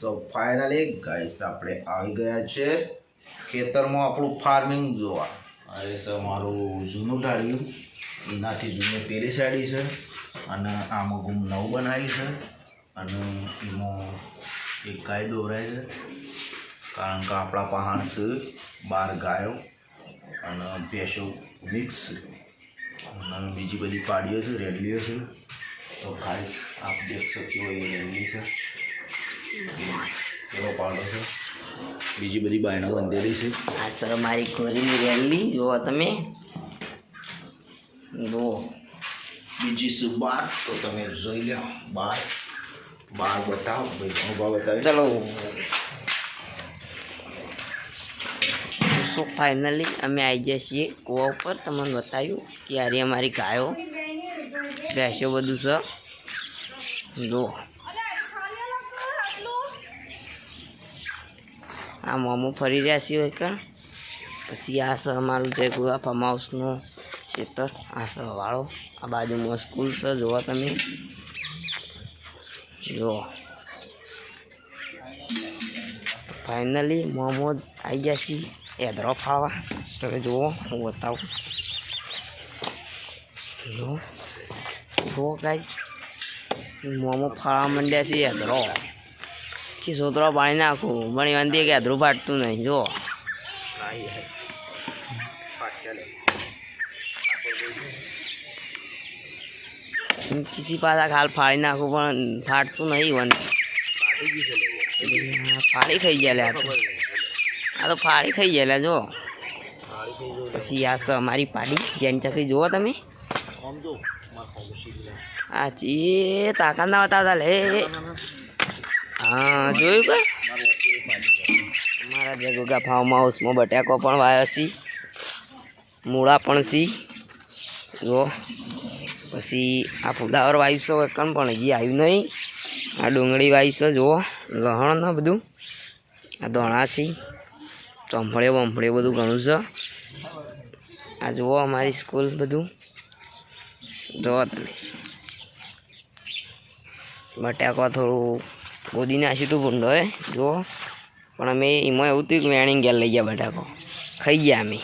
So finally guys આપણે આવી ગયા છે ખેતરમાં આપણું ફાર્મિંગ જોવા. અરે સર મારું જૂનું ઢાળ્યું એનાથી જૂની પેલી સાડી છે અને આમાં ગુમ નવું બનાવી છે અને એમાં એક ગાય દોરાય છે. કારણ કે આપણા પહાણ છે, બાર ગાયો અને ભેંસો મિક્સ અને બીજી બધી પાડીઓ છે, રેડલીઓ છે. તો ખાસ આપ દેખ શકીએ એ રેડલી છે. કેવો પાડો છે. બીજી બધી બાયણો બંધેલી છે. આ સર મારી ખોરીની રેલી જુઓ તમે. જુઓ. બીજી શું બાર? તો તમે જોઈ લો બાર. બાર બતાવો ભાઈ અનુભવ બતાવે. ચલો. સો ફાઇનલી અમે આવી જઈએ છીએ કૂવા ઉપર. તમને બતાવ્યું કે આ રહી અમારી ગાયો. ભેંસો બધું છે જુઓ. આ મોમો ફરી રહ્યા છીએ કણ પછી આ છે અમારું રેગ્યુલર ફાર્મ હાઉસનું ખેતર, આ સવાળો આ બાજુમાં સ્કૂલ છે, જોવા તમે. જુઓ ફાઇનલી મોમો આવી ગયા છીએ. એદરો ફાળવા. તમે જુઓ, હું બતાવું. જુઓ જુઓ કાંઈ મોમો ફાળવા માંડ્યા છે એદરો. કે સોતરો પાણી નાખું. પણ એમાં દે કે અધરું ફાટતું નહીં જુઓ. કિસી પાછા ખાલ ફાડી નાખું પણ ફાટતું નહીં વન ફાડી થઈ ગયા આ તો. ફાડી થઈ ગયા જો પછી આ અમારી પાડી જેન ચકરી જુઓ તમે. આ ચી તાકાત ના બતાવતા લે. હા, જોયું કે? મારા જે ફાર્મ હાઉસમાં બટાકો પણ વાયો છે મૂળા પણ સી જો પછી આ ફુલાવર છે એકણ પણ હજી આવ્યું નહીં. આ ડુંગળી છે, જુઓ. લહણ ને બધું. આ ધોણાસી ચોંફળે વંફળે બધું ઘણું છે. આ જુઓ અમારી સ્કૂલ બધું. જુઓ તમે. બટાકો થોડું ગોદી તું ભૂંડો હે જુઓ. પણ અમે એમાં એવું થયું કે વેણી ગયા લઈ ગયા બટાકો. ખાઈ ગયા અમે.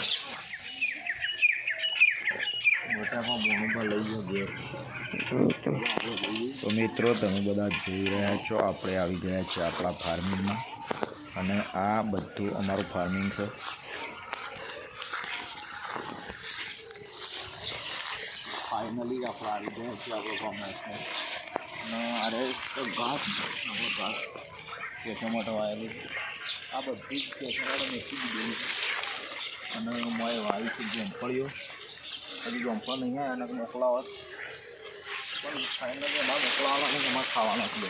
તો મિત્રો તમે બધા જોઈ રહ્યા છો આપણે આવી ગયા છીએ આપણા ફાર્મિંગમાં અને આ બધું અમારું ફાર્મિંગ છે. ફાઇનલી આપણે આવી ગયા છીએ આપણો ફાર્મ અને અરે ઘાસ ઘાસ કે માટે વાયેલું આ બધી જ કેસો માટે મેથી દીધેલી છે અને મોય વાવી છે જંફળીઓ હજી જંફળ નહીં આવ્યા, એના મોકલાવત પણ ફાઇનલી અમારે મોકલાવાના નહીં અમારે ખાવાના છે.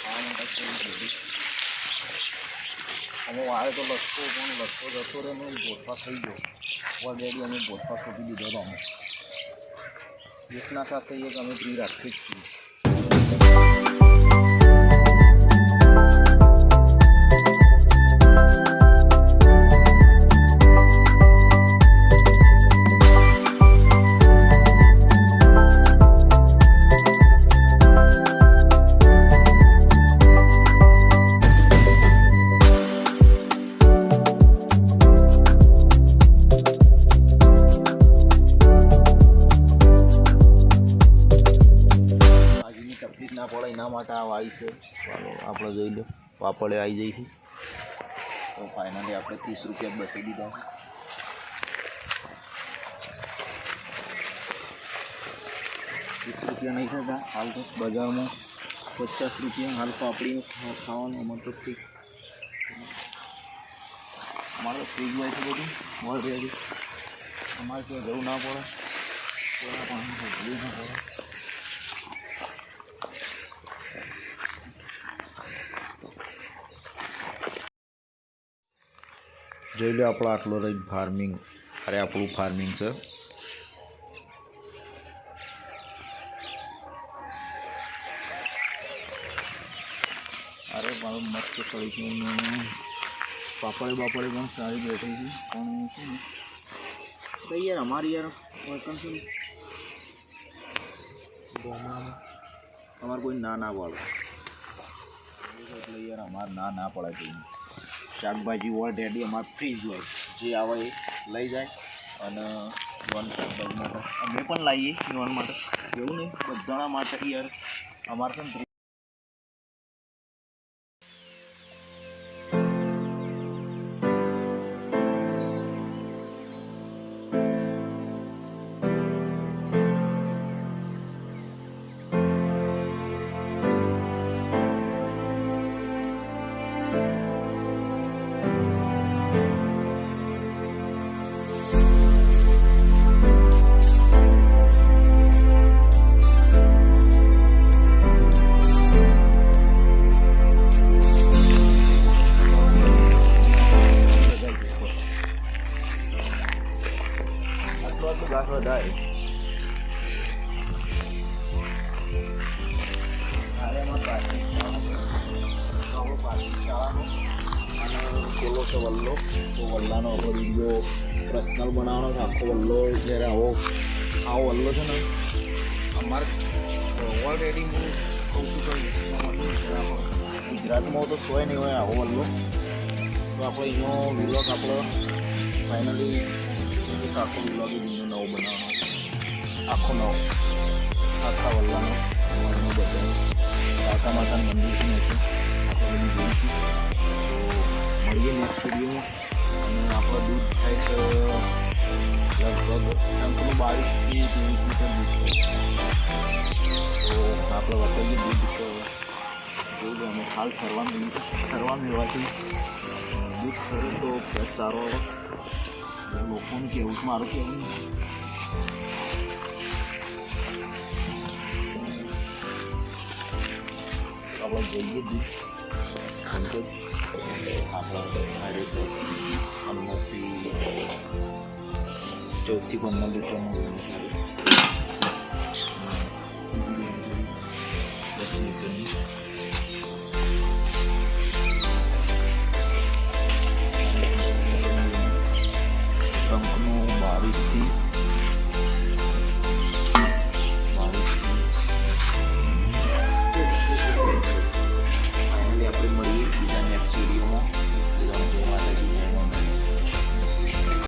ખાવા માટે અમે વાવે તો લસકો પણ, લસકો જતો રહે ને થઈ ગયો. ઓલરેડી અમે ગોઠવા ખોટી દીધો હતો અમે. એકના સાથે એક અમે ફ્રી રાખીએ જ છીએ ના આવી છે. ચાલો આપણે જોઈ લો પાપડે આવી જઈ છે. તો ફાઇનલી આપણે ત્રીસ રૂપિયા બસી દીધા છે. ત્રીસ રૂપિયા નહીં થતા હાલ તો બજારમાં પચાસ રૂપિયા હાલ પાપડીનું ખાવાનું મતલબ ઠીક અમારે ફ્રીજ હોય છે બધું મળ રેડી અમારે ત્યાં જવું ના પડે. કોઈના પણ ના પડે. જોઈ લો આપણો આટલો રહી ફાર્મિંગ અરે, આપણું ફાર્મિંગ છે. અરે, મારું મસ્ત સળી છે. પાપડે બાપડે પણ સારી બેઠી છે. પણ શું તો યાર, અમારી યાર વર્કન છે ને? અમારે કોઈ ના ના પાડે. યાર, અમારે ના ના પડે જઈને શાકભાજી હોય રેડી અમારે ફ્રીજ હોય, જે આવે એ લઈ જાય અને અમે પણ લાવીએ યુવાન માટે. એવું નહીં, બધાના માટે યાર, અમારે છે આપણો છે વલ્લો તો વલ્લાનો આપણો વીડિયો પર્સનલ બનાવવાનો છે આખો વલ્લો જ્યારે આવો આવો વલ્લો છે ને અમારે ઓલરેડી હું કહું છું કે ગુજરાતમાં તો સોય નહીં હોય આવો વલ્લો તો આપણે એનો વિલોગ આપણો ફાઇનલી આખો વિલોગ નવો. બનાવવાનો આખો નવો. આખા વલ્લાનો. વલ્લો બધાનો કાકા માતાનું મંદિર પણ હતું આપણે જોઈશું તો મળીએ નેક્સ્ટ વિડીયોમાં અને આપણો દૂધ થાય તો લગભગ એમ પેલું બાવીસથી ત્રેવીસ લીટર દૂધ થાય તો આપણે વટાઈએ દૂધ તો અને હાલ ફરવાનું ફરવા મેળવાથી દૂધ ખરું તો સારો લોકોનું કેવું મારું કહેવું આપણે જઈએ દૂધ અંકલ આપણા હારે છે પંદરથી ચૌદથી